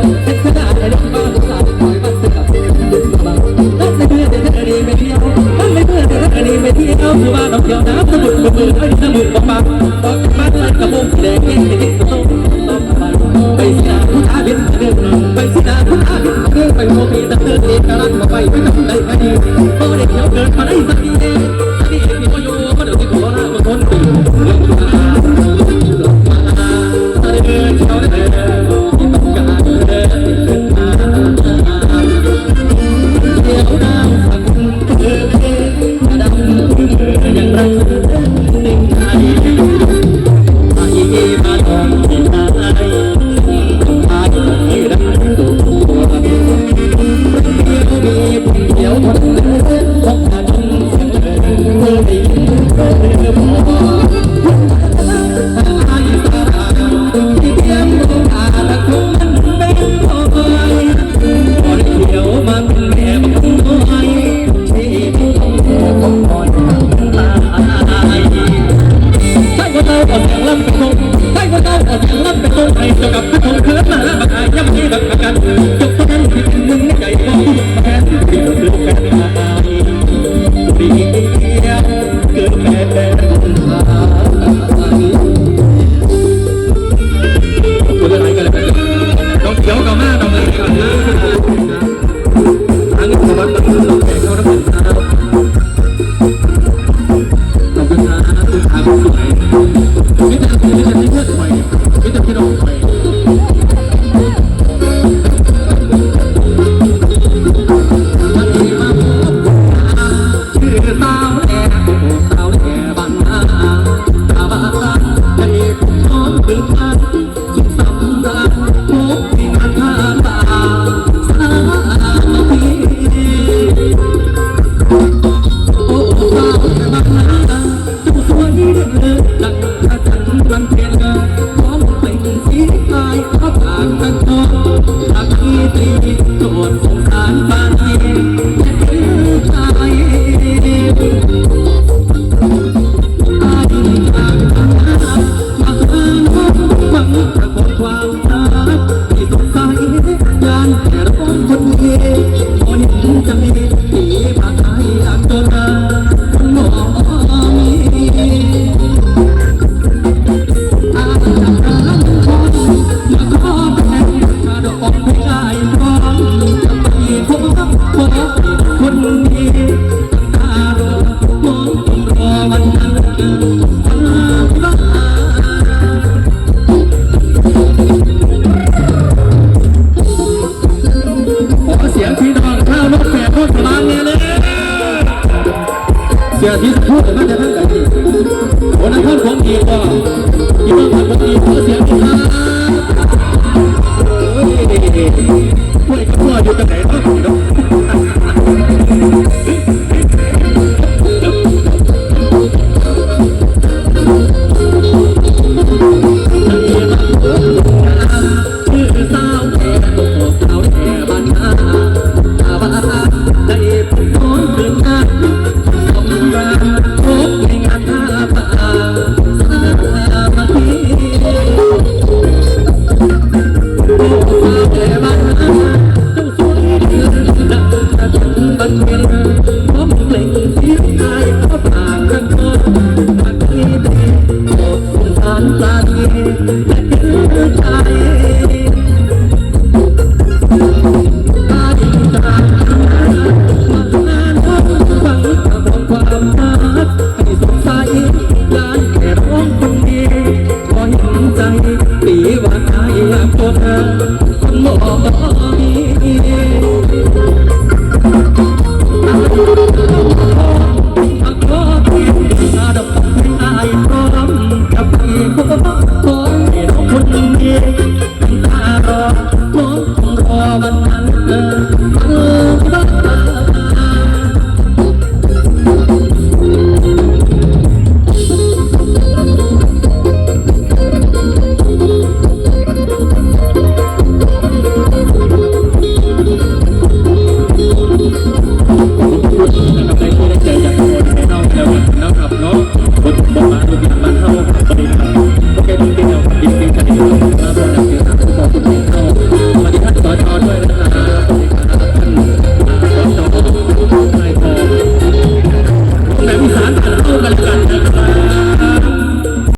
Thank you. ตัวไทยตัวกับพุกคนเคิร์ฟมาละบักอายย่ำให้บักอาการยก จะทิ้งพูดมาจะนั่งกันดีวันนั้นองดีกว่าที่ว่าผมดีขอเสียงดีครับเฮ้ยกล้วยกับพ่ออยู่ตรงไหนเนาะ ปีวันไหนพบเธอคุหมอ